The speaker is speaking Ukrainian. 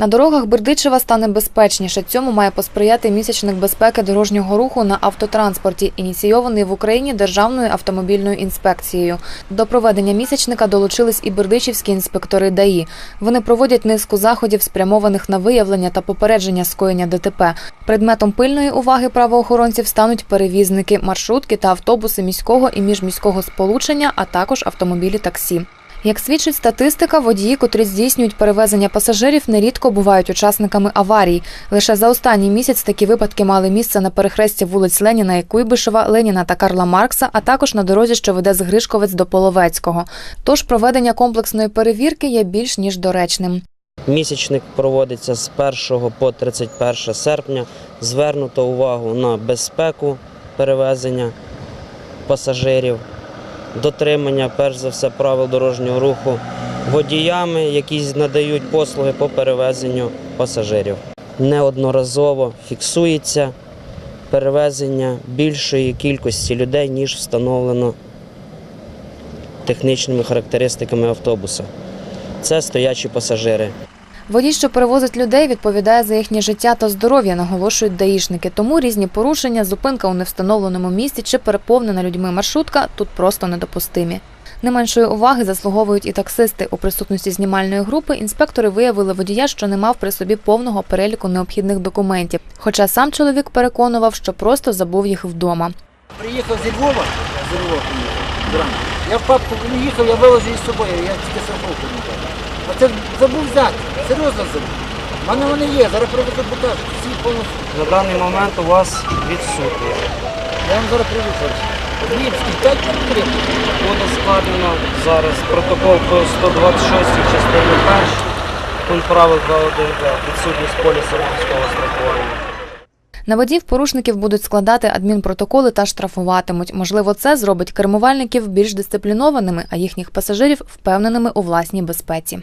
На дорогах Бердичева стане безпечніше. Цьому має посприяти місячник безпеки дорожнього руху на автотранспорті, ініційований в Україні Державною автомобільною інспекцією. До проведення місячника долучились і бердичівські інспектори ДАІ. Вони проводять низку заходів, спрямованих на виявлення та попередження скоєння ДТП. Предметом пильної уваги правоохоронців стануть перевізники, маршрутки та автобуси міського і міжміського сполучення, а також автомобілі таксі. Як свідчить статистика, водії, котрі здійснюють перевезення пасажирів, нерідко бувають учасниками аварій. Лише за останній місяць такі випадки мали місце на перехресті вулиць Леніна і Куйбишева, Леніна та Карла Маркса, а також на дорозі, що веде з Гришковець до Половецького. Тож проведення комплексної перевірки є більш ніж доречним. Місячник проводиться з 1 по 31 серпня. Звернуто увагу на безпеку перевезення пасажирів, дотримання, перш за все, правил дорожнього руху водіями, які надають послуги по перевезенню пасажирів. Неодноразово фіксується перевезення більшої кількості людей, ніж встановлено технічними характеристиками автобуса. Це стоячі пасажири. Водій, що перевозить людей, відповідає за їхнє життя та здоров'я, наголошують даїшники. Тому різні порушення, зупинка у невстановленому місці чи переповнена людьми маршрутка тут просто недопустимі. Не меншої уваги заслуговують і таксисти. У присутності знімальної групи інспектори виявили водія, що не мав при собі повного переліку необхідних документів. Хоча сам чоловік переконував, що просто забув їх вдома. Приїхав зі Львова, зі Львова приїхав. Я в папку не їхав, я вивозив її з собою, я тільки страховку. А це забув взяти, серйозно забув. У мене вони є, зараз привезу покажу. Всі повністю. На даний момент у вас відсутні. Я вам зараз привезу. Львівський, 5 конкретно. Буде складено зараз протокол по 126 частині 1, пункт правил 2.1 відсутність поліса військового страхування. На водіїв порушників будуть складати адмінпротоколи та штрафуватимуть. Можливо, це зробить кермувальників більш дисциплінованими, а їхніх пасажирів впевненими у власній безпеці.